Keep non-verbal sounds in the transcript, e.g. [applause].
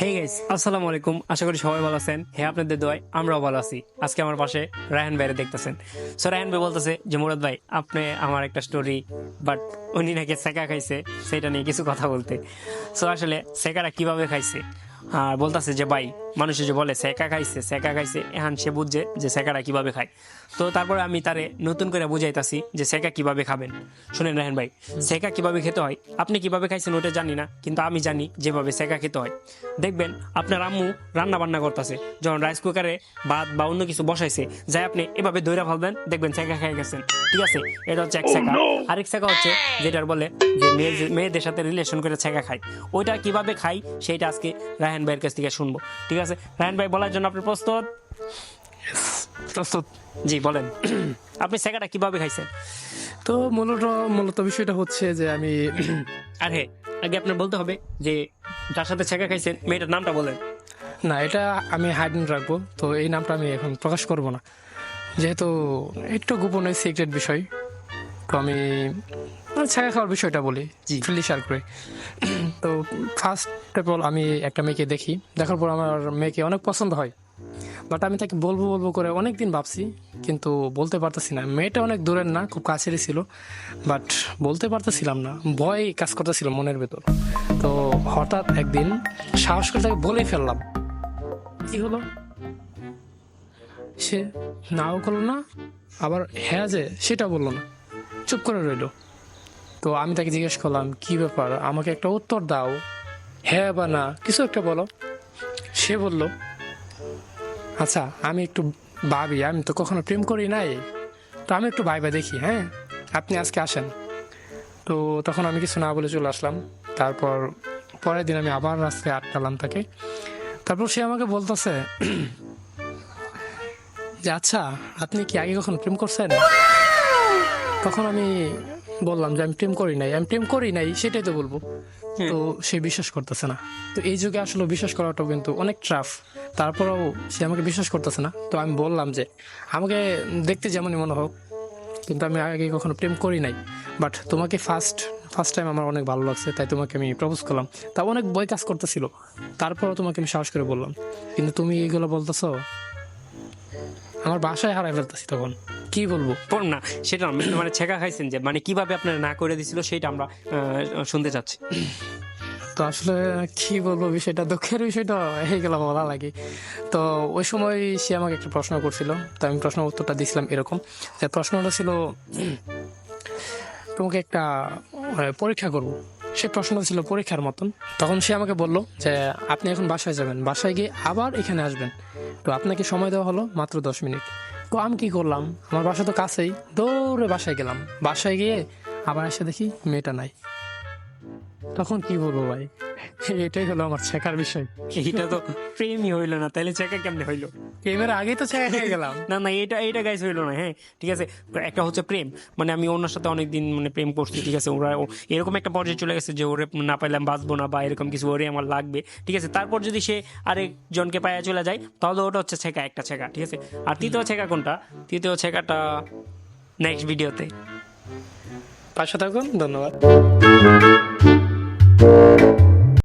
Hey guys আসসালামু আলাইকুম। আশা করি সবাই ভালো আছেন। হ্যাঁ আপনাদের দোয়ায় আমরাও ভালো আছি। আজকে আমার পাশে রায়হান ভাইরে দেখতেছেন। সো রায়হান ভাই বলতেছে যে, মুরাদ ভাই, আপনি আমার একটা স্টোরি বাট উনি নাকি সেকা খাইছে, সেটা নিয়ে কিছু কথা বলতে। সো আসলে সেকারা কীভাবে খাইছে? আর বলতেছে যে, ভাই মানুষে যে বলে সেকা খাইছে সেকা খাইছে। এখন সে বুঝছে যে সেকারা কীভাবে খায়। তো তারপরে আমি তারে নতুন করে বুঝাইতাছি যে সেকা কীভাবে খাবেন। শুনেন রাহেন ভাই সেকা কীভাবে খেতে হয়? আপনি কীভাবে খাইছেন ওটা জানি না কিন্তু আমি জানি যেভাবে সেকা খেতে হয়। দেখবেন আপনার আম্মু রান্না বান্না করতেছে যখন রাইস কুকারে ভাত বা অন্য কিছু বসাইছে যাই আপনি এভাবে দইরা ফেলবেন দেখবেন সেকা খেয়ে গেছেন। ঠিক আছে? এটা হচ্ছে এক সেকা আরেক সেকা হচ্ছে যেটার বলে যে মেয়ে- মেয়েদের সাথে রিলেশন করে ছেঁকা খায়। ওইটা কীভাবে খাই সেইটা আজকে রায়হান ভাইয়ের কাছ থেকে শুনব। ঠিক আছে রায়হান ভাই বলার জন্য আপনি প্রস্তুত? প্রস্তুত। জি বলেন। [clears throat] আপনি সেগাটা কীভাবে খাইছেন? তো মূলত মূলত বিষয়টা হচ্ছে যে আমি [clears throat] আর হ্যাঁ আগে আপনার বলতে হবে যে যার সাথে ছেঁকা খাইছেন মেয়েটার নামটা বলেন। না এটা আমি হাইডেন রাখব তো এই নামটা আমি এখন প্রকাশ করব না। যেহেতু একটু গোপনীয় সিক্রেট বিষয় তো আমি মানে ছায়া খাওয়ার বিষয়টা বলি শেয়ার করে তো ফার্স্ট অফ অল আমি একটা মেয়েকে দেখি দেখার পর আমার মেয়েকে অনেক পছন্দ হয়। বাট আমি তাকে বলব বলব করে অনেক দিন ভাবছি কিন্তু বলতে পারতেছি না। মেয়েটা অনেক দূরের না খুব কাছেরই ছিল। বাট বলতে পারতেছিলাম না ভয় কাজ করতেছিল মনের ভেতর। তো হঠাৎ একদিন সাহস করে তাকে বলেই ফেললাম। কি হলো? সে নাও করল না আবার হ্যাঁ যে সেটা বলল না। চুপ করে রইল। তো আমি তাকে জিজ্ঞেস করলাম, কি ব্যাপার? আমাকে একটা উত্তর দাও। হ্যাঁ বা না? কিছু একটা বলো। সে বলল আচ্ছা আমি একটু ভাবি, আমি তো কখনো প্রেম করি নাই। তো আমি একটু ভাইবা দেখি হ্যাঁ? আপনি আজকে আসেন। তো তখন আমি কিছু না বলে চলে আসলাম। তারপর পরের দিন আমি আবার রাস্তায় আটকালাম তাকে। তারপর সে আমাকে বলতেছে, যে আচ্ছা আপনি কি আগে কখন প্রেম করছেন? তখন আমি বললাম যে আমি প্রেম করি নাই আমি প্রেম করি নাই সেটাই তো বলব। তো সে বিশ্বাস করতেছে না। তো এই যুগে আসলে বিশ্বাস করাটাও কিন্তু অনেক ট্রাফ তারপরেও সে আমাকে বিশ্বাস করতেছে না। তো আমি বললাম যে আমাকে দেখতে যেমনই মনে হোক কিন্তু আমি আগে কখনো প্রেম করি নাই। বাট তোমাকে ফার্স্ট ফার্স্ট টাইম আমার অনেক ভালো লাগছে তাই তোমাকে আমি প্রপোজ করলাম। তা অনেক বই কাজ করতেছিল। তারপরও তোমাকে আমি সাহস করে বললাম কিন্তু তুমি এইগুলো বলতেছো আমার বাসায় হারাই ফেলতেছি তখন। কি বলব? পড় না সেটা মানে ছেঁকা খাইছেন যে মানে কীভাবে আপনার না করে দিছিল সেটা আমরা শুনতে চাচ্ছি। তো আসলে কি বলব বিষয়টা? দুঃখের বিষয়টা হয়ে গেল বলা লাগে। তো ওই সময় সে আমাকে একটা প্রশ্ন করছিল তো আমি প্রশ্ন উত্তরটা দিয়েছিলাম এরকম। যে প্রশ্নটা ছিল তোমাকে একটা মানে, পরীক্ষা করব। সে প্রশ্ন ছিল পরীক্ষার মতন। তখন সে আমাকে বলল যে, আপনি এখন বাসায় যাবেন। বাসায় গিয়ে আবার এখানে আসবেন। তো আপনাকে সময় দেওয়া হলো মাত্র দশ মিনিট। তো আমি কি করলাম? আমার বাসা তো কাছেই। দৌড়ে বাসায় গেলাম। বাসায় গিয়ে আবার এসে দেখি মেয়েটা নাই। তখন কি বলব ভাই? এটাই হলো আমার শেখার বিষয়। এইটা তো প্রেমই হইল না তাহলে ছেঁকা কেমনে হইল? প্রেমের আগেই তো শেখা হয়ে গেলাম। না না এটা এটা গাইস হইল না হ্যাঁ ঠিক আছে। একটা হচ্ছে প্রেম মানে আমি ওনার সাথে অনেকদিন মানে প্রেম করছি ঠিক আছে ওরা এরকম একটা পর্যায়ে চলে গেছে যে ওরে না পাইলাম বাঁচবো না বা এরকম কিছু ওরে আমার লাগবে ঠিক আছে। তারপর যদি সে আরেকজনকে পায়া চলে যায় তাহলে ওটা হচ্ছে ছেঁকা একটা ছেঁকা ঠিক আছে। আর তৃতীয় ছেঁকা কোনটা? তৃতীয় ছেঁকাটা নেক্সট ভিডিওতে পাশে থাকুন ধন্যবাদ।